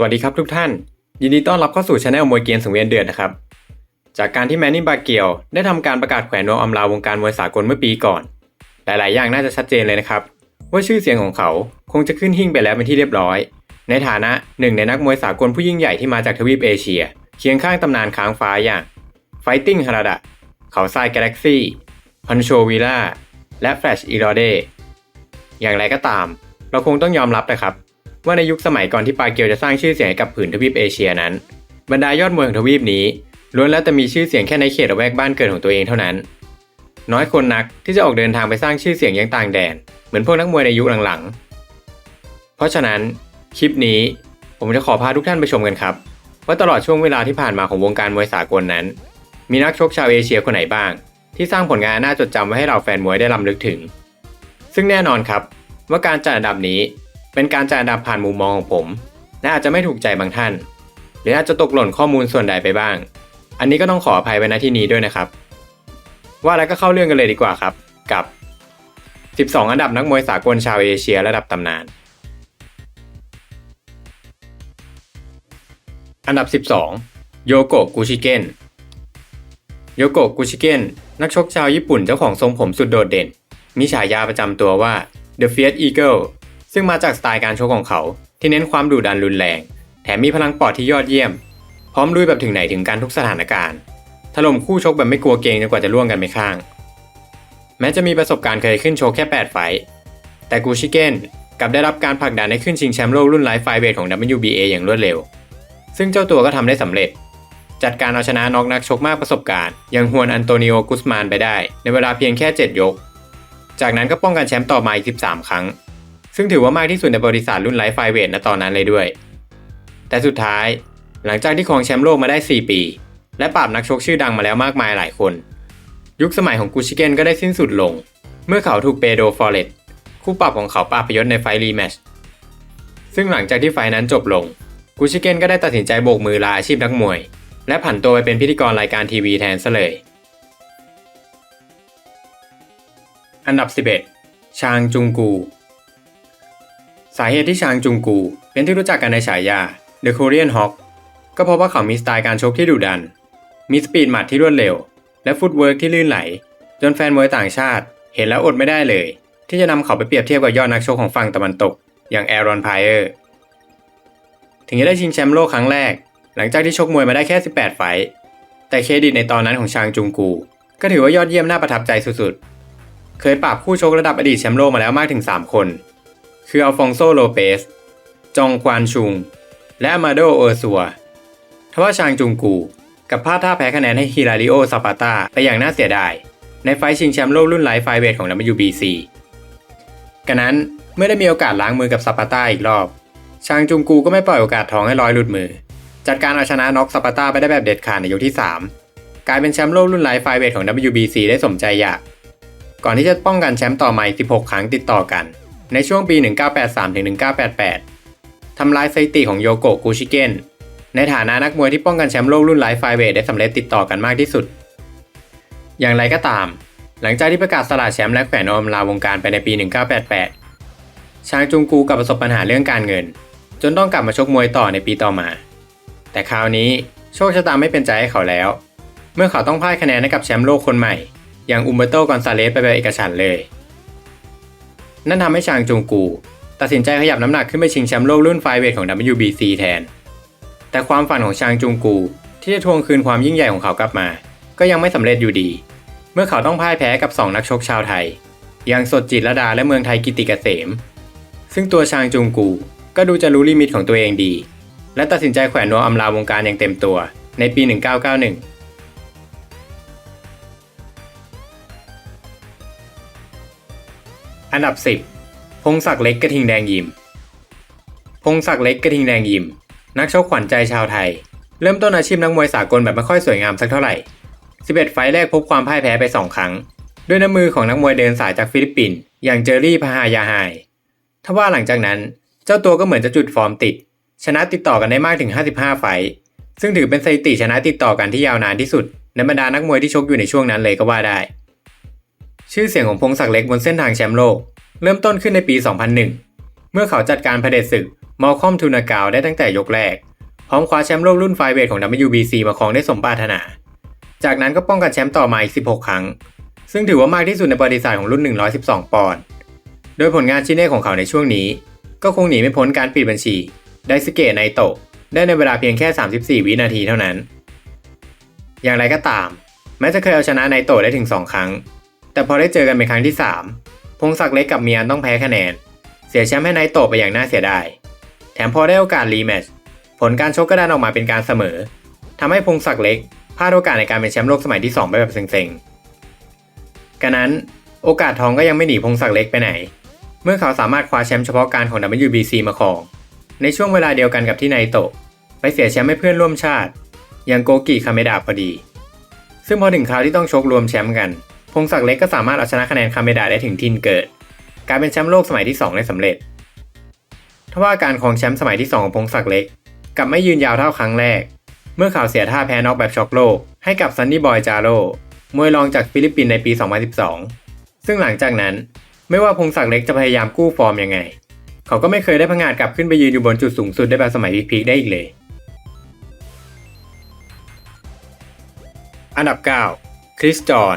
สวัสดีครับทุกท่าน ยินดีต้อนรับเข้าสู่ช anel มวยเกียนสังเวียนเดือดนะครับ จากการที่แมนนี่บาเกียวได้ทำการประกาศแขวนนวมอำลาวงการมวยสากลเมื่อปีก่อน หลาย ๆ อย่างน่าจะชัดเจนเลยนะครับ ว่าชื่อเสียงของเขาคงจะขึ้นหิ่งไปแล้วเป็นที่เรียบร้อย ในฐานะหนึ่งในนักมวยสากลผู้ยิ่งใหญ่ที่มาจากทวีปเอเชีย เคียงข้างตำนานค้างฟ้าอย่างไฟติ้งฮาราดะเขาทรายกาแล็กซี่พันโชวีล่าและแฟลชอีรอเดอย่างไรก็ตาม เราคงต้องยอมรับนะครับ ว่าในยุคสมัยก่อนที่ปาเกียวจะสร้างชื่อเสียงให้กับผืนทวีปเอเชียนั้น บรรดายอดมวยของทวีปนี้ล้วนแล้วแต่มีชื่อเสียงแค่ในเขตละแวกบ้านเกิดของตัวเองเท่านั้น น้อยคนนักที่จะออกเดินทางไปสร้างชื่อเสียงยังต่างแดน เหมือนพวกนักมวยในยุคหลังๆ เพราะฉะนั้นคลิปนี้ผมจะขอพาทุกท่านไปชมกันครับ ว่าตลอดช่วงเวลาที่ผ่านมาของวงการมวยสากลนั้น มีนักชกชาวเอเชียคนไหนบ้าง ที่สร้างผลงานน่าจดจำไว้ให้เราแฟนมวยได้ลำลึกถึง ซึ่งแน่นอนครับว่าการจัดอันดับนี้ เป็นการจัดอันดับผ่านมุมมองของผมและอาจจะไม่ถูกใจบางท่าน หรืออาจจะตกหล่นข้อมูลส่วนใดไปบ้าง อันนี้ก็ต้องขออภัยไว้ณที่นี้ด้วยนะครับ ว่าแล้วก็เข้าเรื่องกันเลยดีกว่าครับ กับ 12 อันดับนักมวยสากลชาวเอเชียระดับตำนาน อันดับ 12 โยโกะกุชิเกนโยโกะกุชิเกนนักชกชาวญี่ปุ่นเจ้าของทรงผมสุดโดดเด่น มีฉายาประจำตัวว่า The Fierce Eagle ซึ่งมาจากสไตล์การชกของเขา ที่เน้นความดุดันรุนแรง แถมมีพลังปอดที่ยอดเยี่ยม พร้อมลุยแบบถึงไหนถึงการทุกสถานการณ์ถล่มคู่ชกแบบไม่กลัวเกรงจนกว่าจะล่วงกันไปข้าง แม้จะมีประสบการณ์เคยขึ้นโชว์แค่ 8 ไฟต์แต่กูชิเกนกลับได้รับการผลักดันให้ขึ้นชิงแชมป์โลกรุ่นไลฟ์ไฟเวทของ WBA อย่างรวดเร็ว ซึ่งเจ้าตัวก็ทำได้สำเร็จ จัดการเอาชนะน็อกนักชกมากประสบการณ์อย่างฮวนอันโตนิโอกุสมานไปได้ ในเวลาเพียงแค่ 7 ยก จากนั้นก็ป้องกันแชมป์ต่อมาอีก 13 ครั้ง ซึ่งถือว่ามากที่สุดในบริษัทรุ่นไลฟ์ไฟเวทณตอนนั้นเลยด้วย แต่สุดท้ายหลังจากที่ครองแชมป์โลกมาได้ 4 ปี และปราบนักชกชื่อดังมาแล้วมากมายหลายคน ยุคสมัยของกูชิเกนก็ได้สิ้นสุดลง เมื่อเขาถูกเปโดฟอร์เรตคู่ปรับของเขาปราบพยศในไฟรีแมชซึ่งหลังจากที่ไฟนั้นจบลงกูชิเกนก็ได้ตัดสินใจโบกมือลาอาชีพนักมวย และผันตัวไปเป็นพิธีกรรายการทีวีแทนซะเลย อันดับ 11 ชางจุงกู สาเหตุที่ชางจุงกู เป็นที่รู้จักกันในฉายา The Korean Hawk ก็เพราะว่าเขามีสไตล์การชกที่ดุดัน มีสปีดหมัดที่รวดเร็ว และฟุตเวิร์กที่ลื่นไหล จนแฟนมวยต่างชาติ เห็นแล้วอดไม่ได้เลย ที่จะนำเขาไปเปรียบเทียบกับยอดนักชกของฝั่งตะวันตก อย่างแอรอนไพเออร์ถึงจะได้ชิงแชมป์โลกครั้งแรก หลังจากที่ชกมวยมาได้แค่ 18 ไฟต์แต่เครดิตในตอนนั้นของชางจุงกู ก็ถือว่ายอดเยี่ยมน่าประทับใจสุดๆ เคยปราบคู่ชกระดับอดีตแชมป์โลกมาแล้วมากถึง 3 คน คืออัลฟองโซโลเปส จองควานชุง และอามาโดเออร์ซัวทว่าชางจุงกู กับพลาดท่าแพ้คะแนนให้ฮิลาริโอซาปาตาไปอย่างน่าเสียดาย ในไฟท์ชิงแชมป์โลกรุ่นไลฟ์ไฟเวทของ WBC กันนั้นเมื่อได้มีโอกาสล้างมือกับซาปาตาอีกรอบ ชางจุงกูก็ไม่ปล่อยโอกาสทองให้ลอยหลุดมือ จัดการเอาชนะน็อกซาปาตาไปได้แบบเด็ดขาดในยกที่ 3 กลายเป็นแชมป์โลกรุ่นไลฟ์ไฟเวทของ WBC ได้สมใจอยากก่อนที่จะป้องกันแชมป์ต่อมาอีก16 ครั้งติดต่อกัน ในช่วงปี 1983-1988 ทำลายสถิติของโยโกะกูชิเกนในฐานะนักมวยที่ป้องกันแชมป์โลกรุ่นไลฟ์ไฟเวทได้สำเร็จติดต่อกันมากที่สุด อย่างไรก็ตาม หลังจากที่ประกาศสละแชมป์และแขวนนอมลาวงการไปในปี 1988 ชางจุงกูกับประสบปัญหาเรื่องการเงิน จนต้องกลับมาชกมวยต่อในปีต่อมา แต่คราวนี้โชคชะตาไม่เป็นใจให้เขาแล้ว เมื่อเขาต้องพ่ายคะแนนให้กับแชมป์โลกคนใหม่ อย่างอุมเบโตกอนซาเลสไปแบบเอกฉันเลย นั่นทำให้ชางจุงกู ตัดสินใจขยับน้ำหนักขึ้นไปชิงแชมป์โลกรุ่นไฟเวทของ WBC แทน แต่ความฝันของชางจุงกู ที่จะทวงคืนความยิ่งใหญ่ของเขากลับมา ก็ยังไม่สำเร็จอยู่ดี เมื่อเขาต้องพ่ายแพ้กับ 2 นักชกชาวไทย อย่างสดจิตรลดาและเมืองไทยกิติเกษม ซึ่งตัวชางจุงกูก็ดูจะรู้ลิมิตของตัวเองดี และตัดสินใจแขวนนวมอำลาวงการอย่างเต็มตัว ในปี 1991 อันดับ 10 พงศักดิ์เล็กกระทิงแดงยิม พงศักดิ์เล็กกระทิงแดงยิม นักชกขวัญใจชาวไทย เริ่มต้นอาชีพนักมวยสากลแบบไม่ค่อยสวยงามสักเท่าไหร่ 11 ไฟล์แรกพบความพ่ายแพ้ไป 2 ครั้ง ด้วยน้ำมือของนักมวยเดินสายจากฟิลิปปินส์อย่างเจอรี่พาฮายาไฮทว่าหลังจากนั้นเจ้าตัวก็เหมือนจะจุดฟอร์มติด ชนะติดต่อกันได้มากถึง 55 ไฟล์ซึ่งถือเป็นสถิติชนะติดต่อกันที่ยาวนานที่สุดในบรรดานักมวยที่ชกอยู่ในช่วงนั้นเลยก็ว่าได้ ชื่อเสียงของพงศักดิ์เล็กบนเส้นทางแชมป์โลก เริ่มต้นขึ้นในปี 2001 เมื่อเขาจัดการเผด็จศึกมอลคอมทูนากาวได้ตั้งแต่ยกแรก พร้อมคว้าแชมป์โลกรุ่นไฟเวทของ WBC มาครองได้สมปรารถนา จากนั้นก็ป้องกันแชมป์ต่อมาอีก 16 ครั้ง ซึ่งถือว่ามากที่สุดในประวัติศาสตร์ของรุ่น 112 ปอนด์ โดยผลงานชิ้นเอกของเขาในช่วงนี้ ก็คงหนีไม่พ้นการปิดบัญชี ไดสเกะไนโตะได้ในเวลาเพียงแค่ 34 วินาทีเท่านั้น อย่างไรก็ตาม แม้จะเคยเอาชนะไนโตะได้ถึง 2 ครั้ง แต่พอได้เจอกันเป็นครั้งที่ 3 พงศักดิ์เล็กกับเมียนต้องแพ้คะแนน เสียแชมป์ให้ไนโตไปอย่างน่าเสียดาย แถมพอได้โอกาสรีแมตช์ผลการชกก็ดันออกมาเป็นการเสมอทำให้พงศักดิ์เล็กพลาดโอกาสในการเป็นแชมป์โลกสมัยที่ 2 ไปแบบเซ็งๆกันนั้นโอกาสทองก็ยังไม่หนีพงศักดิ์เล็กไปไหน เมื่อเขาสามารถคว้าแชมป์เฉพาะการของ WBC มาครอง ในช่วงเวลาเดียวกันกับที่ไนโตะไปเสียแชมป์ให้เพื่อนร่วมชาติ อย่างโกกิคาเมดะพอดี ซึ่งพอถึงคราวที่ต้องชกรวมแชมป์กัน พงศักดิ์เล็กก็สามารถเอาชนะคะแนนคาเมดะได้ถึงทินเกิดกลายเป็นแชมป์โลกสมัยที่ 2 ได้สำเร็จทว่าการของแชมป์สมัยที่ 2 ของพงศักดิ์เล็กกลับไม่ยืนยาวเท่าครั้งแรก เมื่อเขาเสียท่าแพ้น็อกแบบช็อกโลก ให้กับซันนี่บอยจาโร่มวยรองจากฟิลิปปินส์ในปี 2012 ซึ่งหลังจากนั้น ไม่ว่าพงศักดิ์เล็กจะพยายามกู้ฟอร์มยังไง เขาก็ไม่เคยได้พังงาดกลับขึ้นไปยืนอยู่บนจุดสูงสุดได้แบบสมัยพีคๆได้อีกเลย อันดับ 9 คริสจอน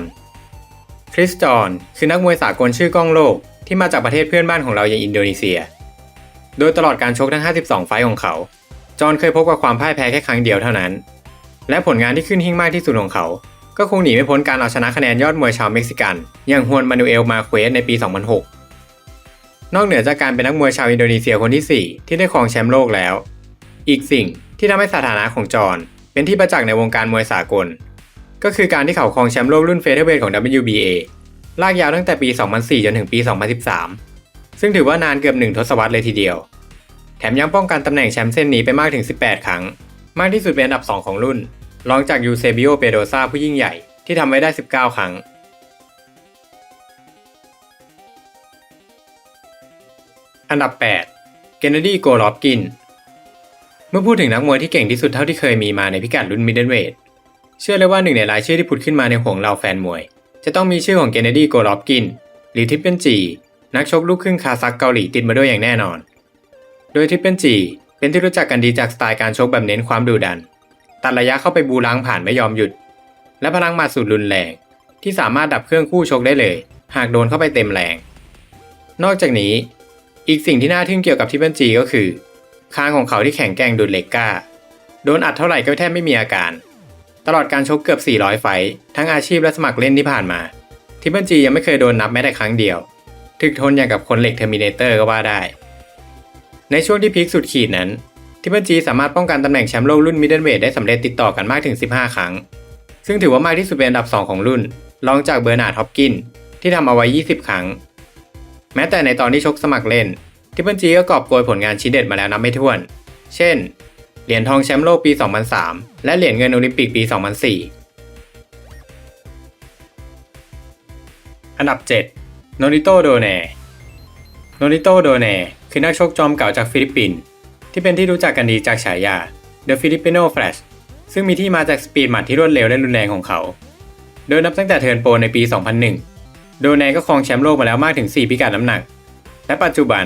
คริสจอนคือนักมวยสากลชื่อก้องโลก ที่มาจากประเทศเพื่อนบ้านของเราอย่างอินโดนีเซีย โดยตลอดการชกทั้ง 52 ไฟของเขา จอนเคยพบกับความพ่ายแพ้แค่ครั้งเดียวเท่านั้น และผลงานที่ขึ้นหิ่งมากที่สุดของเขา ก็คงหนีไม่พ้นการเอาชนะคะแนนยอดมวยชาวเม็กซิกัน อย่างฮวนมานูเอลมาเควสในปี 2006 นอกเหนือจากการเป็นนักมวยชาวอินโดนีเซียคนที่ 4 ที่ได้ครองแชมป์โลกแล้ว อีกสิ่งที่ทำให้สถานะของจอนเป็นที่ประจักษ์ในวงการมวยสากล ก็คือการที่เขาครองแชมป์โลกรุ่นเฟเธอร์เวทของ WBA ลากยาวตั้งแต่ปี 2004 จนถึงปี 2013 ซึ่งถือว่านานเกือบหนึ่งทศวรรษเลยทีเดียว แถมยังป้องกันตำแหน่งแชมป์เส้นนี้ไปมากถึง 18 ครั้ง มากที่สุดเป็นอันดับ 2 ของรุ่น รองจากยูเซบิโอเปโดซาผู้ยิ่งใหญ่ที่ทำไว้ได้ 19 ครั้ง อันดับ 8 เกนเนดีโกลอฟกิน เมื่อพูดถึงนักมวยที่เก่งที่สุดเท่าที่เคยมีมาในพิกัดรุ่นมิดเดิลเวท เชื่อเลยว่าหนึ่งในรายชื่อที่ผุดขึ้นมาในห่วงเราแฟนมวย จะต้องมีชื่อของเกนเนดีโกลอฟกินหรือทิปเปิลจีนักชกลูกครึ่งคาซักเกาหลีติดมาด้วยอย่างแน่นอน โดยทิปเปิลจีเป็นที่รู้จักกันดีจากสไตล์การชกแบบเน้นความดุดัน ตัดระยะเข้าไปบูล้างผ่านไม่ยอมหยุด และพลังมัดสุดรุนแรง ที่สามารถดับเครื่องคู่ชกได้เลย หากโดนเข้าไปเต็มแรง นอกจากนี้ อีกสิ่งที่น่าทึ่งเกี่ยวกับทิปเปิลจีก็คือคางของเขาที่แข็งแกร่งดุดเหล็กกล้า โดนอัดเท่าไหร่ก็แทบไม่มีอาการ ตลอดการชกเกือบ 400 ไฟทั้งอาชีพและสมัครเล่นที่ผ่านมาทิปเปิลจียังไม่เคยโดนนับแม้แต่ครั้งเดียว ถึกทนอย่างกับคนเหล็กเทอร์มินเตอร์ก็ว่าได้ ในช่วงที่พีคสุดขีดนั้นทิปเปิลจีสามารถป้องกันตำแหน่งแชมป์โลกรุ่นมิดเดิลเวทได้สำเร็จติดต่อกันมากถึง 15 ครั้ง ซึ่งถือว่ามากที่สุดเป็นอันดับ 2 ของรุ่น รองจากเบอร์นาร์ดฮอปกิน ที่ทำเอาไว้ 20 ครั้ง แม้แต่ในตอนที่ชกสมัครเล่นทิปเปิลจีก็กอบโกยผลงานชิ้นเด็ดมาแล้วนับไม่ถ้วน เช่น เหรียญทองแชมป์โลกปี 2003 และเหรียญเงินโอลิมปิกปี 2004 อันดับ 7 โนริโตโดเนโนริโตโดเนคือนักชกจอมเก่าจากฟิลิปปินส์ที่เป็นที่รู้จักกันดีจากฉายา The Filipino Flash ซึ่งมีที่มาจากสปีดหมัดที่รวดเร็วและรุนแรงของเขา โดยนับตั้งแต่เทิร์นโปรในปี 2001 โดเนก็ครองแชมป์โลกมาแล้วมากถึง 4 พิกัดน้ำหนัก และปัจจุบัน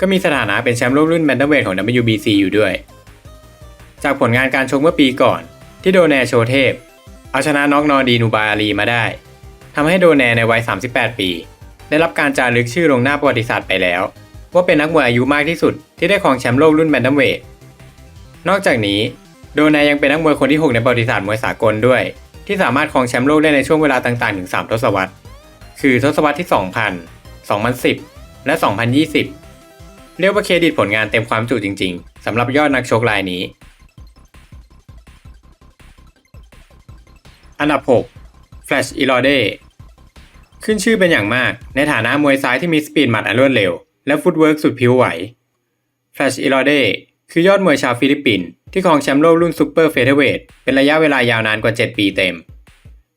ก็มีสถานะเป็นแชมป์โลกรุ่นแบนเทเวทของ WBC อยู่ด้วย จากผลงานการชกเมื่อปีก่อน ที่โดแนโชเทพ เอาชนะน็อกนอร์ดีนูบาอาลีมาได้ทำให้โดแนในวัย 38 ปี ได้รับการจารึกชื่อลงหน้าประวัติศาสตร์ไปแล้ว ว่าเป็นนักมวยอายุมากที่สุดที่ได้ครองแชมป์โลกรุ่นแบนเทเวทนอกจากนี้โดแนยังเป็นนักมวยคนที่ 6 ในประวัติศาสตร์มวยสากลด้วย ที่สามารถครองแชมป์โลกได้ในช่วงเวลาต่างๆ ถึง 3 ทศวรรษ คือทศวรรษที่ 2000 2010 และ 2020 เรียกว่าเครดิตผลงานเต็มความจุจริงๆสำหรับยอดนักชกรายนี้ อันดับ 6 Flash i l o d e ขึ้นชื่อเป็นอย่างมาก ในฐานะมวยซ้ายที่มีสปีดหมัดอันรวดเร็ว และฟุตเวิร์กสุดผิวไหว Flash i l o d e คือยอดมวยชาวฟิลิปปินส์ที่ครองแชมป์โลกรุ่นซูเปอร์เฟเธอร์เวทเป็นระยะเวลายาวนานกว่า 7 ปีเต็ม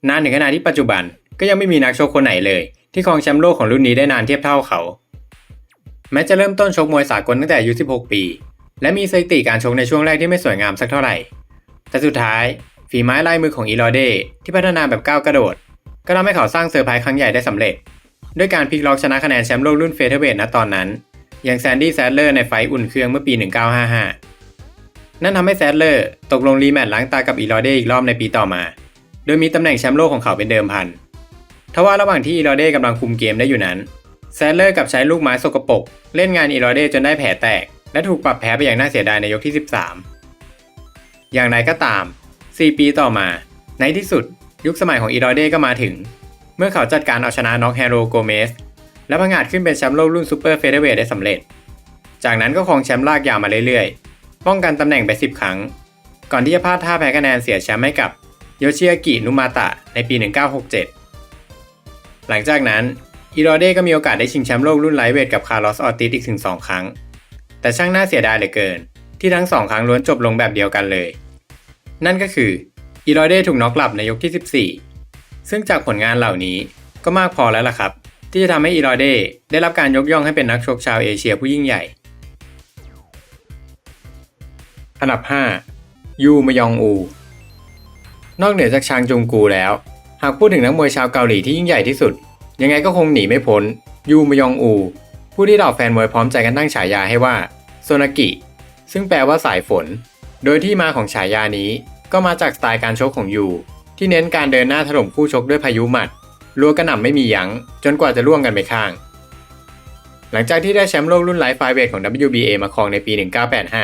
นานถึงขนาดที่ปัจจุบันก็ยังไม่มีนักชกคนไหนเลย ที่ครองแชมป์โลกของรุ่นนี้ได้นานเทียบเท่าเขา แม้จะเริ่มต้นชกมวยสากลตั้งแต่อายุ 16 ปี และมีสถิติการชกในช่วงแรกที่ไม่สวยงามสักเท่าไหร่ แต่สุดท้าย ฝีไม้ลายมือของอีลอเดที่พัฒนาแบบก้าวกระโดด ก็ทำให้เขาสร้างเซอร์ไพรส์ครั้งใหญ่ได้สำเร็จ ด้วยการพลิกล็อกชนะคะแนนแชมป์โลกรุ่นเฟเธอร์เวทณตอนนั้น อย่างแซนดี้แซดเลอร์ในไฟอุ่นเครื่องเมื่อปี 1955 นั่นทำให้แซดเลอร์ตกลงรีแมตช์ล้างตากับอีลอเดอีกรอบในปีต่อมา โดยมีตำแหน่งแชมป์โลกของเขาเป็นเดิมพันทว่าระหว่างที่อีลอเดกำลังคุมเกมได้อยู่นั้นแซดเลอร์กับใช้ลูกไม้สกปรกเล่นงานอีลอเดจนได้แผลแตก และถูกปรับแพ้ไปอย่างน่าเสียดายในยกที่ 13 อย่างไรก็ตาม 4 ปีต่อมา ในที่สุด ยุคสมัยของอีลอเดก็มาถึง เมื่อเขาจัดการเอาชนะน็อกแฮโรโกเมสและพังอาจขึ้นเป็นแชมป์โลกรุ่นซูเปอร์เฟเธอร์เวทได้สำเร็จ จากนั้นก็ครองแชมป์ลากยาวมาเรื่อยๆ ป้องกันตำแหน่งไป 10 ครั้ง ก่อนที่จะพลาดท่าแพ้คะแนนเสียแชมป์ให้กับโยชิอากินุมาตะในปี 1967 หลังจากนั้นอีโรเดก็มีโอกาสได้ชิงแชมป์โลกรุ่นไลท์เวทกับคาร์ลอสออติสอีกถึง2ครั้ง แต่ช่างน่าเสียดายเหลือเกิน ที่ทั้ง2ครั้งล้วนจบลงแบบเดียวกันเลย นั่นก็คืออีโรเดถูกน็อกหลับในยกที่ 14 ซึ่งจากผลงานเหล่านี้ก็มากพอแล้วล่ะครับ ที่จะทำให้อีรอยเดได้รับการยกย่องให้เป็นนักชกชาวเอเชียผู้ยิ่งใหญ่ อันดับ 5 ยูมยองอู นอกเหนือจากชางจงกูแล้ว หากพูดถึงนักมวยชาวเกาหลีที่ยิ่งใหญ่ที่สุด ยังไงก็คงหนีไม่พ้นยูมยองอู ผู้ที่เหล่าแฟนมวยพร้อมใจกันตั้งฉายาให้ว่าโซนากิ ซึ่งแปลว่าสายฝน โดยที่มาของฉายานี้ก็มาจากสไตล์การชกของยูที่เน้นการเดินหน้าถล่มคู่ชกด้วยพายุหมัดรัวกระหน่ำไม่มียัง้ง จนกว่าจะล่วงกันไปข้าง หลังจากที่ได้แชมป์โลกรุ่นไลฟ์ไฟเวทของ WBA มาครองในปี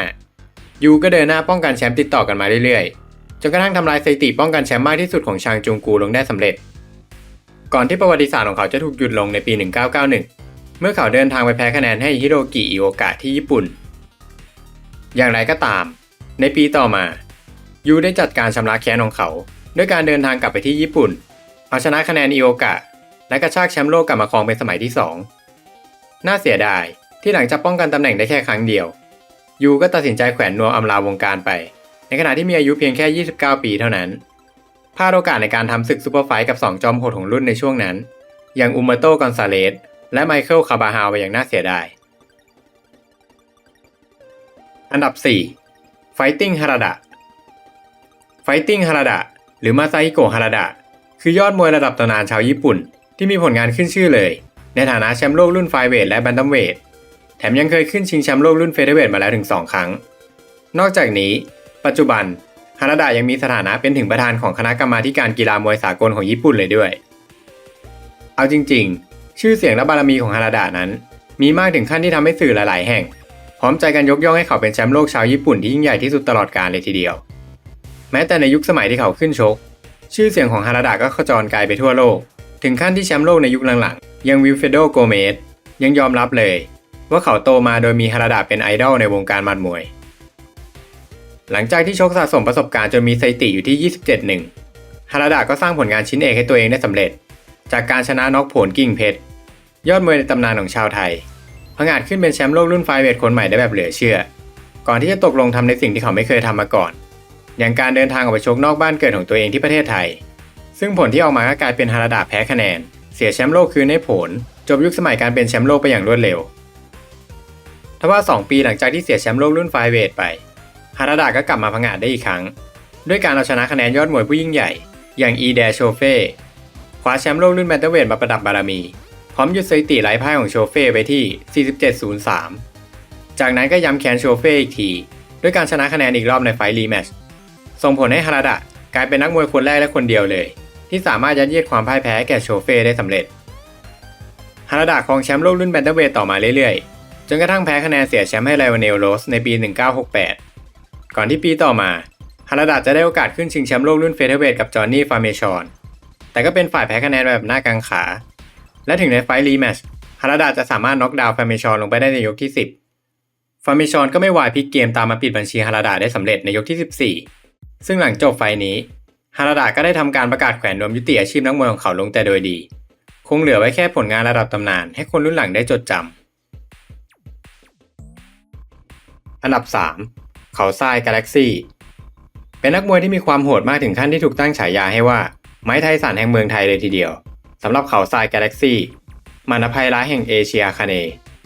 1985 ยูก็เดินหน้าป้องกันแชมป์ติดต่อกันมาเรื่อยๆ จนกระทั่งทำลายสถิติป้องกันแชมป์มากที่สุดของชางจุงกูลงได้สำเร็จ ก่อนที่ประวัติศาสตร์ของเขาจะถูกหยุดลงในปี 1991 เมื่อเขาเดินทางไปแพ้คะแนนให้ฮิโรกิอิโอกะที่ญี่ปุ่น อย่างไรก็ตาม ในปีต่อมา ยูได้จัดการชำระแค้นของเขา ด้วยการเดินทางกลับไปที่ญี่ปุ่น เอาชนะคะแนนอิโอกะ และกระชากแชมป์โลกกลับมาครองเป็นสมัยที่ 2 น่าเสียดายที่หลังจากป้องกันตำแหน่งได้แค่ครั้งเดียว ยูก็ตัดสินใจแขวนนัวอำลาวงการไป ในขณะที่มีอายุเพียงแค่ 29 ปีเท่านั้นพลาดโอกาสในการทำศึกซูเปอร์ไฟท์กับ 2 จอมโหดของรุ่นในช่วงนั้น อย่างอุมโตกอนซาเลสและไมเคิลคาบาฮาวไปอย่างน่าเสียดาย อันดับ 4 Fighting Harada Fighting Harada หรือมาซาฮิโกะฮาราดะคือยอดมวยระดับตำนานชาวญี่ปุ่น ที่มีผลงานขึ้นชื่อเลย ในฐานะแชมป์โลกรุ่นไฟเวทและแบนตัมเวทแถมยังเคยขึ้นชิงแชมป์โลกรุ่นเฟเธอร์เวทมาแล้วถึง 2 ครั้ง นอกจากนี้ ปัจจุบันฮาราดะยังมีสถานะเป็นถึงประธานของคณะกรรมาการกีฬามวยสากลของญี่ปุ่นเลยด้วย เอาจริงๆ ชื่อเสียงและบารมีของฮาราดะนั้น มีมากถึงขั้นที่ทำให้สื่อหลาย ๆ แห่ง ร้อมใจกันยกย่องให้เขาเป็นแชมป์โลกชาวญี่ปุ่นที่ยิ่งใหญ่ที่สุดตลอดกาลเลยทีเดียว แม้แต่ในยุคสมัยที่เขาขึ้นชก ชื่อเสียงของฮาราดะก็ขจรไกลไปทั่วโลก ถึงขั้นที่แชมป์โลกในยุคหลังๆ ยังวิลเฟโดโกเมสยังยอมรับเลย ว่าเขาโตมาโดยมีฮาราดะเป็นไอดอลในวงการมัดมวย หลังจากที่ชกสะสมประสบการณ์จนมีสถิติอยู่ที่ 27หนึ่งฮาราดะก็สร้างผลงานชิ้นเอกให้ตัวเองได้สำเร็จ จากการชนะน็อกผลกิ่งเพชรยอดมวยในตำนานของชาวไทย พังอาจขึ้นเป็นแชมป์โลกรุ่นไฟเวทคนใหม่ได้แบบเหลือเชื่อ ก่อนที่จะตกลงทำในสิ่งที่เขาไม่เคยทำมาก่อน อย่างการเดินทางออกไปชกนอกบ้านเกิดของตัวเองที่ประเทศไทย ซึ่งผลที่ออกมาก็กลายเป็นฮาราดะแพ้คะแนน เสียแชมป์โลกคืนให้ผล จบยุคสมัยการเป็นแชมป์โลกไปอย่างรวดเร็วทว่า 2 ปีหลังจากที่เสียแชมป์โลกรุ่นไฟเวทไปฮาราดะก็กลับมาพังอาจได้อีกครั้ง ด้วยการเอาชนะคะแนนยอดมวยผู้ยิ่งใหญ่ อย่างอีแดโชเฟ่คว้าแชมป์โลกรุ่นแบนเทเวทมาประดับบารมี พร้อมหยุดสถิติไร้พ่ายของโชเฟ่ไปที่ 47-03 จากนั้นก็ย้ำแค้นโชเฟ่อีกที ด้วยการชนะคะแนนอีกรอบในไฟท์รีแมชส่งผลให้ฮาราดะกลายเป็นนักมวยคนแรกและคนเดียวเลย ที่สามารถยัดเยียดความพ่ายแพ้แก่โชเฟ่ได้สำเร็จฮาราดะครองแชมป์โลกรุ่นแบนเทเวทต่อมาเรื่อยๆ จนกระทั่งแพ้คะแนนเสียแชมป์ให้ไลโอเนลโรสในปี 1968 ก่อนที่ปีต่อมาฮาราดะจะได้โอกาสขึ้นชิงแชมป์โลกรุ่นเฟเธอร์เวทกับจอห์นนี่ฟาร์เมชอน แต่ก็เป็นฝ่ายแพ้คะแนนแบบหน้ากังขา และถึงในไฟท์รีแมชฮาราดะจะสามารถน็อกดาวน์ฟาเมชอนลงไปได้ในยกที่ 10 ฟาเมชอนก็ไม่วายพลิกเกมตามมาปิดบัญชีฮาราดะได้สำเร็จในยกที่ 14 ซึ่งหลังจบไฟท์นี้ฮาราดะก็ได้ทำการประกาศแขวนนวมยุติอาชีพนักมวยของเขาลงแต่โดยดี คงเหลือไว้แค่ผลงานระดับตำนานให้คนรุ่นหลังได้จดจำอันดับ 3 เขาทรายกาแล็กซี่เป็นนักมวยที่มีความโหดมากถึงขั้นที่ถูกตั้งฉายาให้ว่าไม้ไทสันแห่งเมืองไทยเลยทีเดียว สำหรับเขาทรายกาแล็กซี่มานภัยร้ายแห่งเอเชียคาเน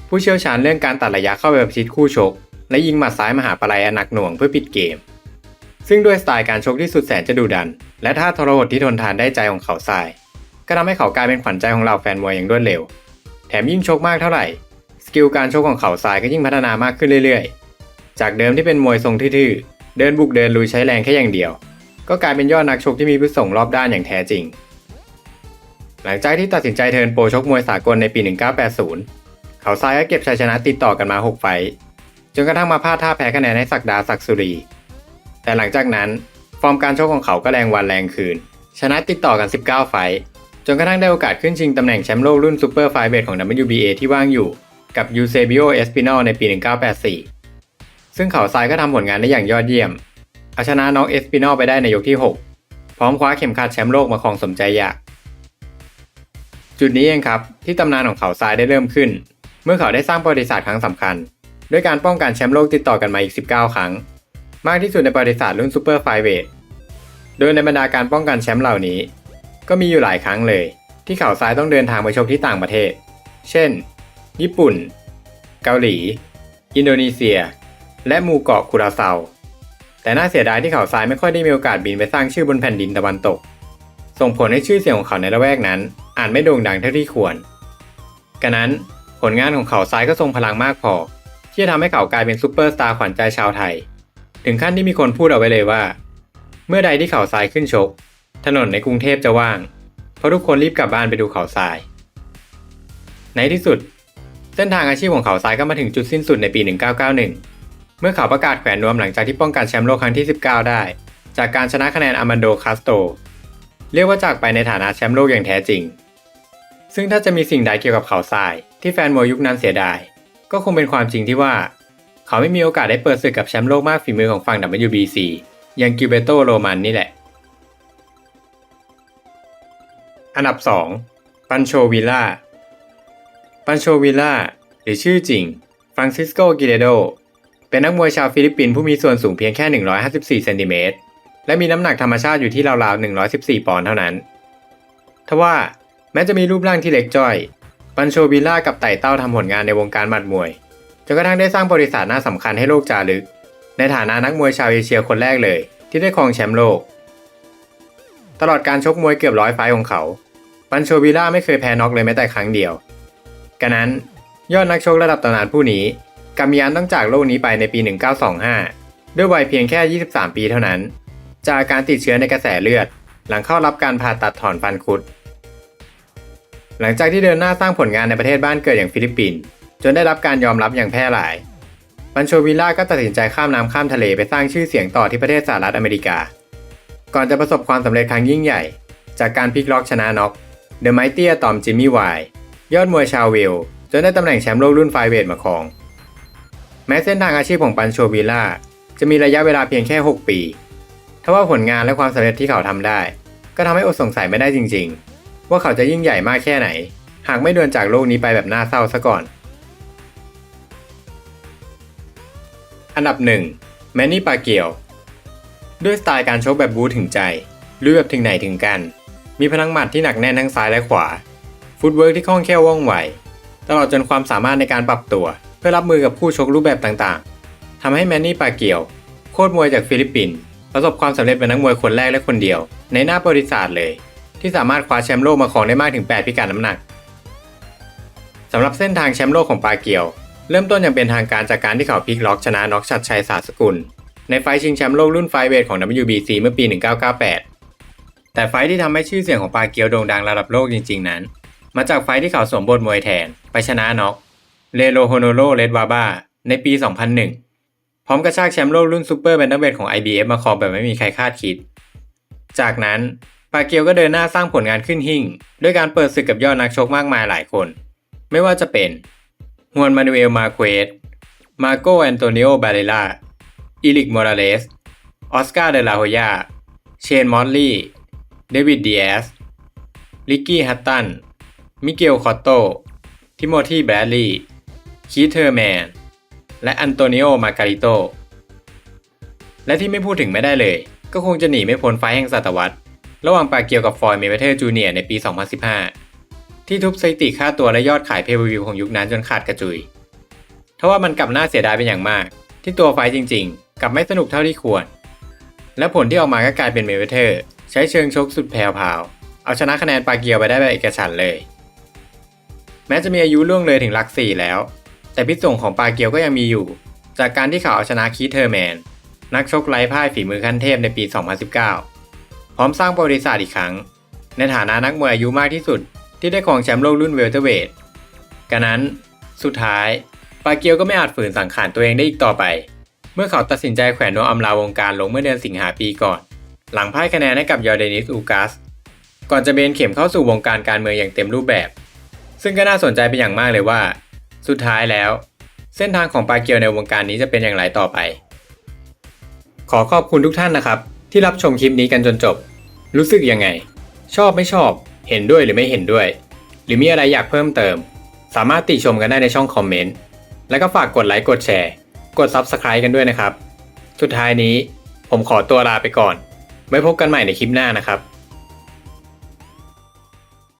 ผู้เชี่ยวชาญเรื่องการตัดระยะเข้าไปประชิดคู่ชก และยิงหมัดซ้ายมหาปลายอนหนักหน่วงเพื่อปิดเกม ซึ่งด้วยสไตล์การชกที่สุดแสนจะดุดัน และท่าทรหดที่ทนทานได้ใจของเขาทราย ก็ทำให้เขากลายเป็นขวัญใจของเหล่าแฟนมวยอย่างรวดเร็ว แถมยิ่งชกมากเท่าไหร่ สกิลการชกของเขาทรายก็ยิ่งพัฒนามากขึ้นเรื่อยๆ จากเดิมที่เป็นมวยทรงทื่อๆเดินบุกเดินลุยใช้แรงแค่อย่างเดียว ก็กลายเป็นยอดนักชกที่มีพุทส่งรอบด้านอย่างแท้จริง หลังจากที่ตัดสินใจเทิร์นโปรชกมวยสากลในปี 1980 เขาทรายก็เก็บชัยชนะติดต่อกันมา 6 ไฟต์จนกระทั่งมาพลาดท่าแพ้คะแนนให้ศักดาศักสุรี แต่หลังจากนั้น ฟอร์มการชกของเขาก็แรงวันแรงคืน ชนะติดต่อกัน 19 ไฟต์จนกระทั่งได้โอกาสขึ้นชิงตำแหน่งแชมป์โลกรุ่นซูเปอร์ไฟเวทของ WBA ที่ว่างอยู่ กับยูเซบิโอเอสปินอลในปี 1984 ซึ่งเขาทรายก็ทำผลงานได้อย่างยอดเยี่ยมเอาชนะน็อกเอสปินอลไปได้ในยกที่ 6 พร้อมคว้าเข็มขัดแชมป์โลกมาครองสมใจอยาก จุดนี้เองครับที่ตำนานของเขาทรายได้เริ่มขึ้น เมื่อเขาได้สร้างประวัติศาสตร์ครั้งสำคัญ ด้วยการป้องกันแชมป์โลกติดต่อกันมาอีก 19 ครั้ง มากที่สุดในประวัติศาสตร์รุ่นซูเปอร์ไฟเวทโดยในบรรดาการป้องกันแชมป์เหล่านี้ ก็มีอยู่หลายครั้งเลย ที่เขาทรายต้องเดินทางไปชกที่ต่างประเทศ เช่น ญี่ปุ่น เกาหลี อินโดนีเซีย และหมู่เกาะคุราเซาแต่น่าเสียดายที่เขาทรายไม่ค่อยได้มีโอกาสบินไปสร้างชื่อบนแผ่นดินตะวันตก ส่งผลให้ชื่อเสียงของเขาในละแวกนั้น อาจไม่โด่งดังเท่าที่ควรกระนั้นผลงานของเขาทรายก็ทรงพลังมากพอ ที่จะทำให้เขากลายเป็นซูเปอร์สตาร์ขวัญใจชาวไทย ถึงขั้นที่มีคนพูดเอาไว้เลยว่า เมื่อใดที่เขาทรายขึ้นชก ถนนในกรุงเทพจะว่าง เพราะทุกคนรีบกลับบ้านไปดูเขาทราย ในที่สุด เส้นทางอาชีพของเขาทรายก็มาถึงจุดสิ้นสุดในปี 1991 เมื่อเขาประกาศแขวนนวมหลังจากที่ป้องกันแชมป์โลกครั้งที่ 19 ได้ จากการชนะคะแนนอามันโดคาสโต เรียกว่าจากไปในฐานะแชมป์โลกอย่างแท้จริง ซึ่งถ้าจะมีสิ่งใดเกี่ยวกับเขาทราย ที่แฟนมวยยุคนั้นเสียดาย ก็คงเป็นความจริงที่ว่า เขาไม่มีโอกาสได้เปิดศึกกับแชมป์โลกมากฝีมือของฝั่ง WBC อย่างกิเบโตโรมันนี่แหละ อันดับ 2 ปันโชวิล่า ปันโชวิลล่าหรือชื่อจริงฟรานซิสโกกิเลโดเป็นนักมวยชาวฟิลิปปินส์ผู้มีส่วนสูงเพียงแค่ 154 เซนติเมตร และมีน้ำหนักธรรมชาติอยู่ที่ราวๆ114 ปอนด์เท่านั้น ทว่าแม้จะมีรูปร่างที่เล็กจ้อย ปันโชวิล่ากับไต่เต้าทำผลงานในวงการหมัดมวย จนกระทั่งได้สร้างบริษัทหน้าสำคัญให้โลกจารึก ในฐานะนักมวยชาวเอเชียคนแรกเลย ที่ได้ครองแชมป์โลก ตลอดการชกมวยเกือบร้อยไฟของเขา ปันโชวิล่าไม่เคยแพ้น็อกเลยแม้แต่ครั้งเดียวกระนั้นยอดนักชกระดับตำนานผู้นี้กำยานต้องจากโลกนี้ไปในปี 1925 ด้วยวัยเพียงแค่ 23 ปีเท่านั้น จากการติดเชื้อในกระแสเลือด หลังเข้ารับการผ่าตัดถอนฟันคุด หลังจากที่เดินหน้าสร้างผลงานในประเทศบ้านเกิดอย่างฟิลิปปินส์จนได้รับการยอมรับอย่างแพร่หลายปันโชวิลล่าก็ตัดสินใจข้ามน้ำข้ามทะเลไปสร้างชื่อเสียงต่อที่ประเทศสหรัฐอเมริกา ก่อนจะประสบความสำเร็จครั้งยิ่งใหญ่ จากการพลิกล็อกชนะน็อกเดอะไมตี้อะตอมจิมมี่ไวยอดมวยชาวเวลจนได้ตำแหน่งแชมป์โลกรุ่นไฟเวทมาครอง แม้เส้นทางอาชีพของปันโชวิลล่าจะมีระยะเวลาเพียงแค่ 6 ปี ทว่าผลงานและความสำเร็จที่เขาทำได้ ก็ทำให้อดสงสัยไม่ได้จริง ๆ ว่าเขาจะยิ่งใหญ่มากแค่ไหน หากไม่เดินจากโลกนี้ไปแบบน่าเศร้าซะก่อน อันดับ1แมนนี่ปาเกียว ด้วยสไตล์การชกแบบบูถึงใจลุยแบบถึงไหนถึงกัน มีพลังหมัดที่หนักแน่นทั้งซ้ายและขวา ฟุตเวิร์กที่คล่องแคล่วว่องไว ตลอดจนความสามารถในการปรับตัว เพื่อรับมือกับคู่ชกรูปแบบต่างๆทำให้แมนนี่ปาเกียว โคตรมวยจากฟิลิปปินส์ ประสบความสำเร็จเป็นนักมวยคนแรกและคนเดียว ในหน้าประวัติศาสตร์เลย ที่สามารถคว้าแชมป์โลกมาครองได้มากถึง 8 พิกัดน้ำหนักสำหรับเส้นทางแชมป์โลกของปาเกียว เริ่มต้นอย่างเป็นทางการจากการที่เขาพลิกล็อกชนะน็อกชัดชัยสาสกุล ในไฟชิงแชมป์โลกรุ่นไฟเวทของ WBC เมื่อปี 1998 แต่ไฟที่ทำให้ชื่อเสียงของปาเกียวโด่งดังระดับโลกจริง ๆนั้น มาจากไฟที่เขาสวมบทมวยแทน ไปชนะน็อกเลโลโฮโนโรเลดวาบ้าในปี 2001 พร้อมกระชากแชมป์โลกรุ่นซูเปอร์แบนเทเวทของ IBF มาครองแบบไม่มีใครคาดคิด จากนั้นปาเกียวก็เดินหน้าสร้างผลงานขึ้นหิ่ง ด้วยการเปิดศึกกับยอดนักชกมากมายหลายคน ไม่ว่าจะเป็นฮวนมานูเอลมาเควส มาโกแอนโตนิโอบาเลล่าอีลิกมอราเลส ออสการ์เดลาโฮยา เชนมอตลี่ เดวิดดีแอส ลิกกี้ฮัตตัน มิเกลคอตโต ทิโมธีแบรดลีย์ คีเทอร์แมน และอันโตนิโอ มาการิโต และที่ไม่พูดถึงไม่ได้เลย ก็คงจะหนีไม่พ้นไฟแห่งศตวรรษ ระหว่างปาเกียวกับฟอยเมเวเทอร์จูเนียร์ในปี 2015 ที่ทุบสถิติค่าตัวและยอดขายเพย์วิวของยุคนั้นจนขาดกระจุยทว่ามันกลับน่าเสียดายเป็นอย่างมาก ที่ตัวไฟจริง ๆ กลับไม่สนุกเท่าที่ควร และผลที่ออกมาก็กลายเป็นเมเวเทอร์ ใช้เชิงชกสุดแผ่วพาวเอาชนะคะแนนปาเกียวไปได้แบบเอกฉันเลย แม้จะมีอายุล่วงเลยถึงหลักสี่แล้ว แต่พิษส่งของปาเกียวก็ยังมีอยู่ จากการที่เขาเอาชนะคีเทอร์แมน นักชกไร้พ่ายฝีมือขั้นเทพในปี 2019 พร้อมสร้างประวัติศาสตร์อีกครั้ง ในฐานะนักมวยอายุมากที่สุด ที่ได้ครองแชมป์โลกรุ่นเวลเตอร์เวทกระนั้นสุดท้าย ปาเกียวก็ไม่อาจฝืนสังขารตัวเองได้อีกต่อไป เมื่อเขาตัดสินใจแขวนนวมอำลาวงการลงเมื่อเดือนสิงหาปีก่อน หลังพ่ายคะแนนให้กับยอร์เดนิสอูกัสก่อนจะเบนเข็มเข้าสู่วงการการเมืองอย่างเต็มรูปแบบ ซึ่งก็น่าสนใจเป็นอย่างมากเลยว่า สุดท้ายแล้ว เส้นทางของปาเกียวในวงการนี้จะเป็นอย่างไรต่อไป ขอขอบคุณทุกท่านนะครับ ที่รับชมคลิปนี้กันจนจบ รู้สึกยังไง ชอบไม่ชอบ เห็นด้วยหรือไม่เห็นด้วย หรือมีอะไรอยากเพิ่มเติม สามารถติชมกันได้ในช่องคอมเมนต์แล้วก็ฝากกดไลค์กดแชร์ กด Subscribe กันด้วยนะครับ สุดท้ายนี้ผมขอตัวลาไปก่อนไว้พบกันใหม่ในคลิปหน้านะครับ